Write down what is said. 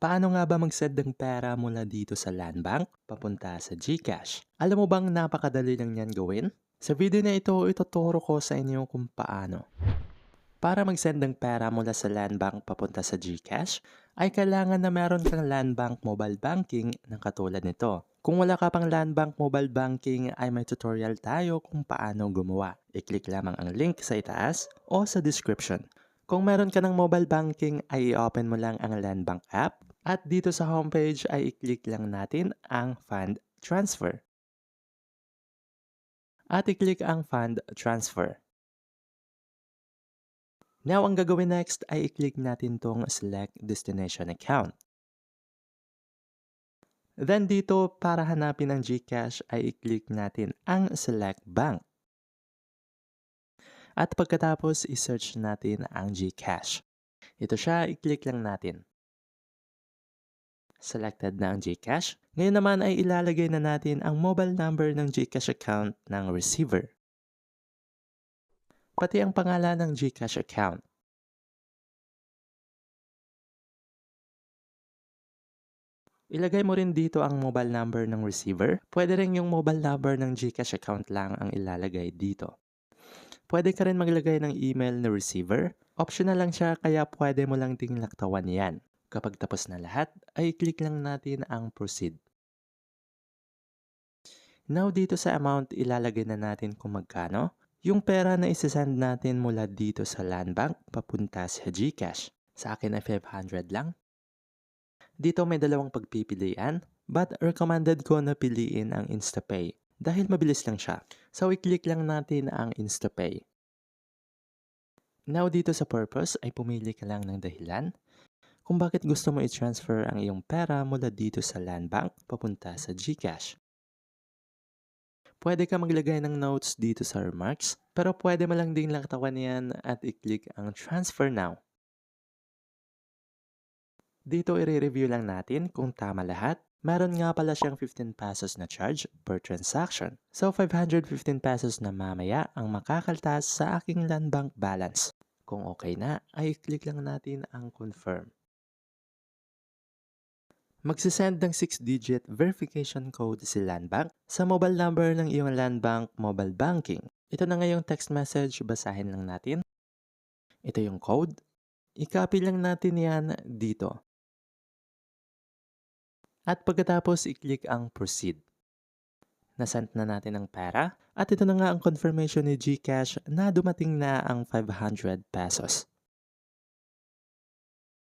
Paano nga ba mag-send ng pera mula dito sa Land Bank papunta sa GCash? Alam mo bang napakadali lang yan gawin? Sa video na ito, ituturo ko sa inyo kung paano. Para mag-send ng pera mula sa Land Bank papunta sa GCash, ay kailangan na meron kang Land Bank Mobile Banking na katulad nito. Kung wala ka pang Land Bank Mobile Banking ay may tutorial tayo kung paano gumawa. I-click lamang ang link sa itaas o sa description. Kung meron ka ng mobile banking ay i-open mo lang ang Land Bank app at dito sa homepage ay i-click lang natin ang Fund Transfer. At i-click ang Fund Transfer. Now, ang gagawin next ay i-click natin tong Select Destination Account. Then dito, para hanapin ang GCash ay i-click natin ang Select Bank. At pagkatapos, i-search natin ang GCash. Ito siya, i-click lang natin. Selected na ang GCash. Ngayon naman ay ilalagay na natin ang mobile number ng GCash account ng receiver. Pati ang pangalan ng GCash account. Ilagay mo rin dito ang mobile number ng receiver. Pwede rin yung mobile number ng GCash account lang ang ilalagay dito. Pwede ka rin maglagay ng email na receiver. Optional lang siya kaya pwede mo lang ding laktawan yan. Kapag tapos na lahat, ay click lang natin ang proceed. Now dito sa amount, ilalagay na natin kung magkano. Yung pera na isasend natin mula dito sa Land Bank papunta sa GCash. Sa akin ay 500 lang. Dito may dalawang pagpipilian, but recommended ko na piliin ang InstaPay dahil mabilis lang siya. So i-click lang natin ang InstaPay. Now dito sa purpose ay pumili ka lang ng dahilan kung bakit gusto mo i-transfer ang iyong pera mula dito sa Land Bank papunta sa GCash. Pwede ka maglagay ng notes dito sa remarks, pero pwede mo lang ding laktawan yan at i-click ang Transfer Now. Dito i-review lang natin kung tama lahat. Meron nga pala siyang 15 pesos na charge per transaction. So 515 pesos na mamaya ang makakaltas sa aking Land Bank balance. Kung okay na, ay click lang natin ang confirm. Magsisend ng 6-digit verification code si Landbank sa mobile number ng iyong Landbank mobile banking. Ito na ngayong text message, basahin lang natin. Ito yung code. I-copy lang natin yan dito. At pagkatapos, i-click ang proceed. Nasend na natin ang pera at ito na nga ang confirmation ni GCash na dumating na ang 500 pesos.